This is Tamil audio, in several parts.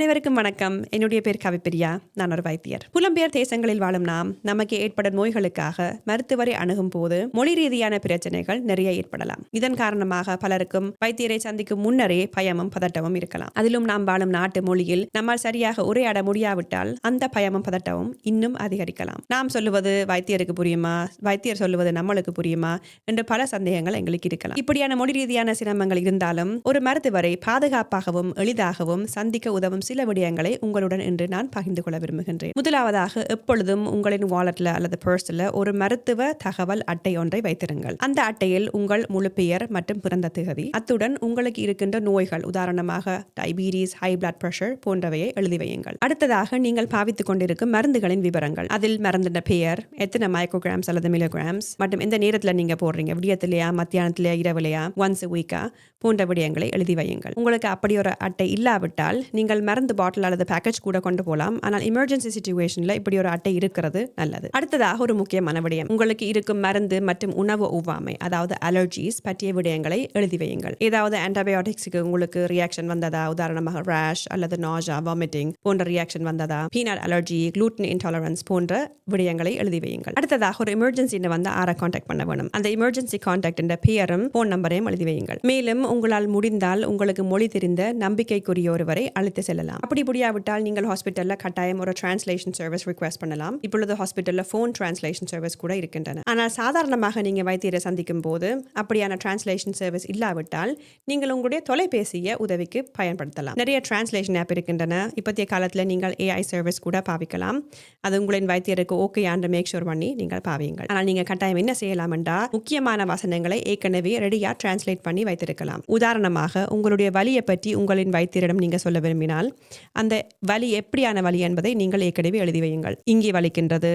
அனைவருக்கும் வணக்கம். என்னுடைய பேர் கவிப்பிரியா. நான் ஒரு வைத்தியர். புலம்பெயர் தேசங்களில் வாழும் நாம் நமக்கு ஏற்படும் நோய்களுக்காக மருத்துவரை அணுகும் போது மொழி ரீதியான பிரச்சனைகள் நிறைய ஏற்படலாம். இதன் காரணமாக பலருக்கும் வைத்தியரை சந்திக்கும் முன்னரே பயமும் பதட்டமும் இருக்கலாம். அதிலும் நாம் வாழும் நாட்டு மொழியில் நம்மால் சரியாக உரையாட முடியாவிட்டால் அந்த பயமும் பதட்டமும் இன்னும் அதிகரிக்கலாம். நாம் சொல்லுவது வைத்தியருக்கு புரியுமா? வைத்தியர் சொல்லுவது நம்மளுக்கு புரியுமா? என்று பல சந்தேகங்கள் எங்களுக்கு இருக்கலாம். இப்படியான மொழி ரீதியான சிரமங்கள் இருந்தாலும் ஒரு மருத்துவரை பாதுகாப்பாகவும் எளிதாகவும் சந்திக்க உதவும் சில விடயங்களை உங்களுடன் இன்று நான் பகிர்ந்து கொள்ள விரும்புகின்றேன். முதலாவதாக எப்பொழுதும் உங்களின் வாலெட்ல அல்லது பர்ஸ்ல ஒரு மருத்துவ தகவல் அட்டை ஒன்றை வைத்திருங்கள். அந்த அட்டையில் உங்கள் முழு பெயர் மற்றும் பிறந்த திகதி அத்துடன் உங்களுக்கு இருக்கின்ற நோய்கள் உதாரணமாக டைபீரிஸ் ஹை பிளட் பிரஷர் போன்றவையை எழுதி வையுங்கள். அடுத்ததாக நீங்கள் பாவித்துக் கொண்டிருக்கும் மருந்துகளின் விவரங்கள். அதில் மருந்தின பெயர் எத்தனை மைக்ரோகிராம்ஸ் அல்லது மில்லிகிராம்ஸ் மற்றும் எந்த நேரத்தில் நீங்க போடுறீங்க? விடியத்திலேயா மத்தியானத்திலேயா இரவுலையா ஒன்ஸ் வீக்கா போன்ற விடயங்களை எழுதி வையுங்கள். உங்களுக்கு அப்படி ஒரு அட்டை இல்லாவிட்டால் நீங்கள் மருந்து பாட்டில் அல்லது பேக்கேஜ் கூட கொண்டு போகலாம் ஆனால் எமர்ஜென்சி சுச்சுவேஷனில் இப்படி ஒரு அட்டை இருக்கிறது நல்லது. அடுத்ததாக ஒரு முக்கியமான விடயம். உங்களுக்கு இருக்கும் மருந்து மற்றும் உணவு ஒவ்வாமை அதாவது அலர்ஜிஸ் பற்றிய விடயங்களை எழுதி வையுங்கள். ஏதாவது ஆன்டிபயோட்டிக்ஸுக்கு உங்களுக்கு ரியாக்ஷன் வந்ததா? உதாரணமாக ரேஷ் அல்லது நாஜா வாமிட்டிங் போன்ற ரியாக்ஷன் வந்ததா? பீனட் அலர்ஜி gluten இன்டாலரன்ஸ் போன்ற விடயங்களை எழுதி வையுங்கள். அடுத்ததாக ஒரு எமர்ஜென்சி வந்து ஆரை காண்டாக்ட் பண்ண வேணும்? அந்த எமர்ஜென்சி காண்டாக்ட் பெயரும் போன் நம்பரையும் எழுதி வையுங்கள். மேலும் உங்களால் முடிந்தால் உங்களுக்கு மொழி தெரிந்த நம்பிக்கைக்குரிய ஒருவரை அழைத்து செல்ல செல்லலாம். அப்படி முடியாவிட்டால் நீங்கள் ஹாஸ்பிட்டல்ல கட்டாயம் ஒரு டிரான்ஸ்லேஷன் சர்வீஸ் ரிக்வெஸ்ட் பண்ணலாம். இப்பொழுது ஹாஸ்பிட்டல்ல ஃபோன் டிரான்ஸ்லேஷன் சர்வீஸ் கூட இருக்கின்றன. ஆனால் சாதாரணமாக நீங்க வைத்தியரை சந்திக்கும் போது அப்படியான டிரான்ஸ்லேஷன் சர்வீஸ் இல்லாவிட்டால் நீங்கள் உங்களுடைய தொலைபேசியை உதவிக்கு பயன்படுத்தலாம். நிறைய டிரான்ஸ்லேஷன் ஆப் இருக்கின்றன. இப்போதைய காலத்தில் நீங்கள் ஏஐ சர்வீஸ் கூட பாவிக்கலாம். அது உங்களின் வைத்தியருக்கு ஓகே ஆண்டு மேக் ஷூர் பண்ணி நீங்கள் பாவியுங்கள். ஆனால் நீங்கள் கட்டாயம் என்ன செய்யலாம் என்றால் முக்கியமான வசனங்களை ஏற்கனவே ரெடியாக டிரான்ஸ்லேட் பண்ணி வைத்திருக்கலாம். உதாரணமாக உங்களுடைய வலியை பற்றி உங்களின் வைத்தியரிடம் நீங்கள் சொல்ல விரும்பினால் அந்த வலி எப்படியான வலி என்பதை நீங்கள் ஏற்கனவே எழுதி வையுங்கள். இங்கே வலிக்கின்றது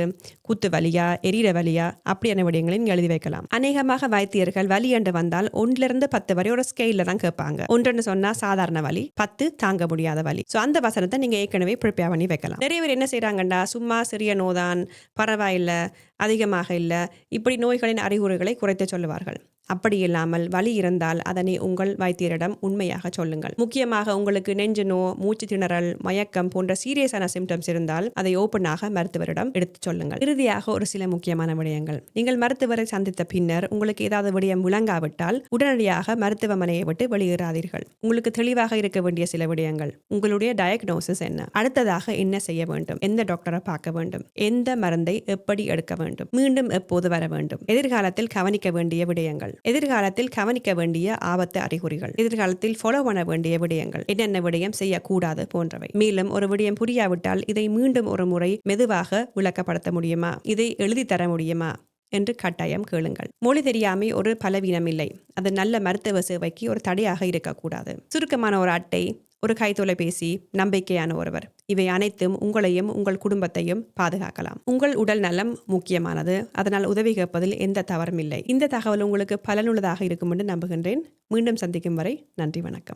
குத்து வலியா எரியிற வலியா அப்படியான விடயங்களை நீங்கள் எழுதி வைக்கலாம். அநேகமாக வைத்தியர்கள் வலி என்று வந்தால் ஒன்றிலிருந்து பத்து வரை ஒரு ஸ்கேலில் தான் கேட்பாங்க. ஒன்றுன்னு சொன்னா சாதாரண வலி பத்து தாங்க முடியாத வலி. ஸோ அந்த வசனத்தை நீங்க ஏற்கனவே ப்ரிப்பேர் பண்ணி வைக்கலாம். நிறைய பேர் என்ன செய்றாங்கண்டா சும்மா சிறிய நோதான் பரவாயில்லை அதிகமாக இல்லை இப்படி நோய்களின் அறிகுறிகளை குறைத்து சொல்லுவார்கள். அப்படியில்லாமல் வலி இருந்தால் அதனை உங்கள் வைத்தியரிடம் உண்மையாக சொல்லுங்கள். முக்கியமாக உங்களுக்கு நெஞ்சு நோ மூச்சு திணறல் மயக்கம் போன்ற சீரியஸான சிம்டம்ஸ் இருந்தால் அதை ஓப்பனாக மருத்துவரிடம் எடுத்துச் சொல்லுங்கள். இறுதியாக ஒரு சில முக்கியமான விடயங்கள். நீங்கள் மருத்துவரை சந்தித்த பின்னர் உங்களுக்கு ஏதாவது விடயம் விளங்காவிட்டால் உடனடியாக மருத்துவமனையை விட்டு வெளியேறாதீர்கள். உங்களுக்கு தெளிவாக இருக்க வேண்டிய சில விடயங்கள். உங்களுடைய டயக்னோசிஸ் என்ன? அடுத்ததாக என்ன செய்ய வேண்டும்? எந்த டாக்டரை பார்க்க வேண்டும்? எந்த மருந்தை எப்படி எடுக்க வேண்டும்? மீண்டும் எப்போது வர வேண்டும்? எதிர்காலத்தில் கவனிக்க வேண்டிய விடயங்கள். எதிர்காலத்தில் கவனிக்க வேண்டிய ஆபத்து அறிகுறிகள். எதிர்காலத்தில் ஃபாலோ பண்ண வேண்டிய விடயங்கள். என்னென்ன விடயம் செய்யக்கூடாது போன்றவை. மேலும் ஒரு விடயம் புரியாவிட்டால் இதை மீண்டும் ஒரு முறை மெதுவாக விளக்கப்படுத்த முடியுமா? இதை எழுதி தர முடியுமா? என்று கட்டாயம் கேளுங்கள். மொழி தெரியாமை ஒரு பலவீனம் இல்லை அது நல்ல மருத்துவ சேவைக்கு ஒரு தடையாக இருக்கக்கூடாது. சுருக்கமான ஒரு அட்டை ஒரு கைத்தொலைபேசி நம்பிக்கையான ஒருவர். இவை அனைத்தும் உங்களையும் உங்கள் குடும்பத்தையும் பாதுகாக்கலாம். உங்கள் உடல் நலம் முக்கியமானது. அதனால் உதவி கேட்பதில் எந்த தவறும் இல்லை. இந்த தகவல் உங்களுக்கு பலனுள்ளதாக இருக்கும் என்று நம்புகின்றேன். மீண்டும் சந்திக்கும் வரை நன்றி வணக்கம்.